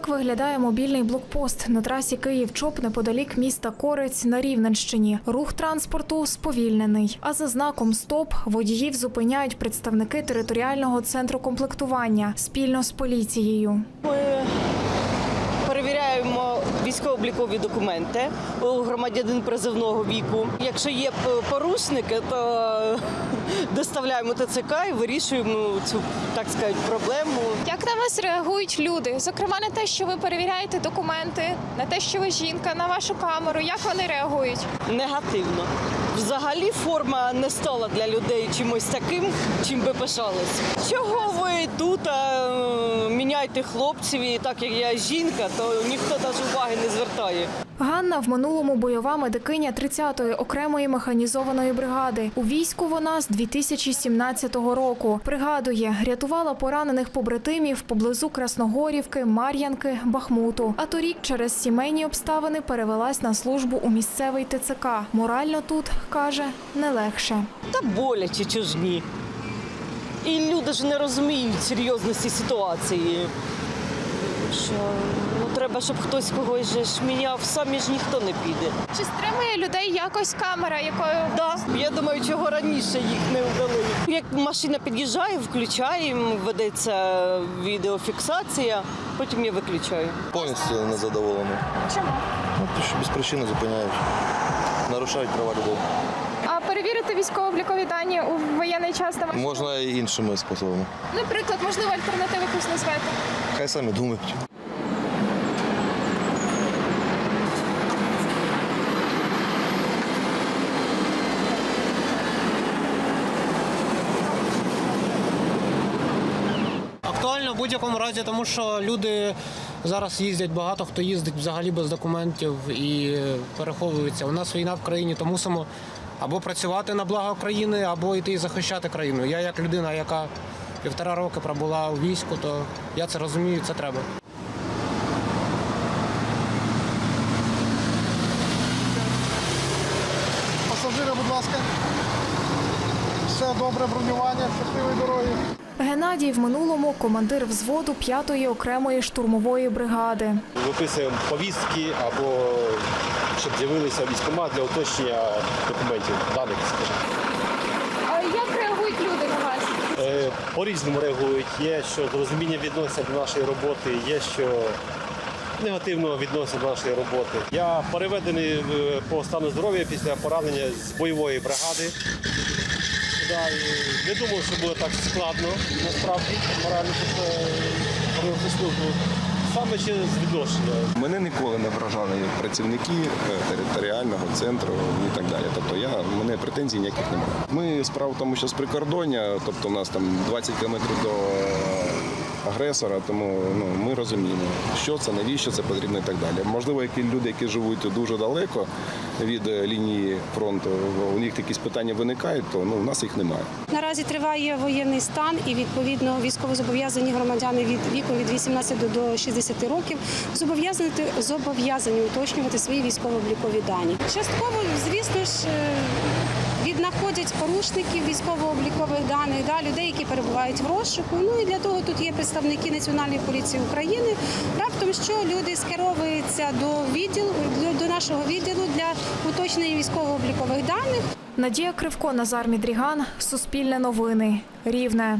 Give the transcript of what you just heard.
Так виглядає мобільний блокпост на трасі Київ-Чоп неподалік міста Корець на Рівненщині. Рух транспорту сповільнений. А за знаком СТОП водіїв зупиняють представники територіального центру комплектування спільно з поліцією. Військово-облікові документи у громадянин призивного віку. Якщо є порушники, то доставляємо ТЦК і вирішуємо цю так сказати проблему. Як на вас реагують люди? Зокрема, на те, що ви перевіряєте документи, на те, що ви жінка, на вашу камеру. Як вони реагують? Негативно. Взагалі форма не стала для людей чимось таким, чим би пишались. Чого ви тут а, міняєте хлопців, і так як я жінка, то ніхто навіть уваги не звертає. Ганна в минулому бойова медикиня 30-ї окремої механізованої бригади. У війську вона з 2017 року. Пригадує, рятувала поранених побратимів поблизу Красногорівки, Мар'янки, Бахмуту. А торік через сімейні обставини перевелась на службу у місцевий ТЦК. Морально тут каже не легше. Та боляче чи ж ні. І люди ж не розуміють серйозності ситуації. Що треба, щоб хтось когось же ж міняв, самі ж ніхто не піде. Чи стримує людей якось камера, якою Да, я думаю, чого раніше їх не ввели. Як машина під'їжджає, включаємо, ведеться відеофіксація, потім я виключаю. Повністю незадоволений. чому? Ну, тому що без причини зупиняють, нарушають права людей. А перевірити військово-облікові дані у воєнний час на Можна і іншими способами. Наприклад, можливо, альтернативу якусь назвати. Хай самі думають. Актуально в будь-якому разі, тому що люди зараз їздять багато, хто їздить взагалі без документів і переховується. У нас війна в країні, то мусимо або працювати на благо країни, або йти і захищати країну. Я як людина, яка півтора роки пробула у війську, то я це розумію, це треба. Пасажири, будь ласка. Все добре, бронювання, щасливої дороги. Геннадій в минулому командир взводу 5-ї окремої штурмової бригади. виписуємо повістки або щоб з'явилися військкомат для уточнення документів, даних, скажімо. А як реагують люди на вас? Е, По-різному реагують. Є, що з розумінням відносяться до нашої роботи, є, що негативно відносяться до нашої роботи. Я переведений е, по стану здоров'я після поранення з бойової бригади. Да, не думав, що буде так складно насправді морально проявити службу. Саме через відношення. Мене ніколи не вражали працівники е, територіального центру і так далі. Тобто я мене претензій ніяких немає. Ми справа в тому, що з прикордоння, тобто у нас там 20 кілометрів до е, агресора, тому ну ми розуміємо, що це, навіщо це потрібно і так далі. Можливо, які люди, які живуть дуже далеко від е, лінії фронту, у них якісь питання виникають, то ну у нас їх немає. Наразі триває воєнний стан і відповідно військовозобов'язані громадяни від віку від 18 до 60 років зобов'язані зобов'язані уточнювати свої військово-облікові дані. Частково, звісно ж. Віднаходять порушників військово-облікових даних, да, людей, які перебувають в розшуку. Ну і для того тут є представники Національної поліції України. Раптом що люди скеровуються до відділу до нашого відділу для уточнення військово-облікових даних. Надія Кривко, Назар Мідріган, Суспільне новини, Рівне.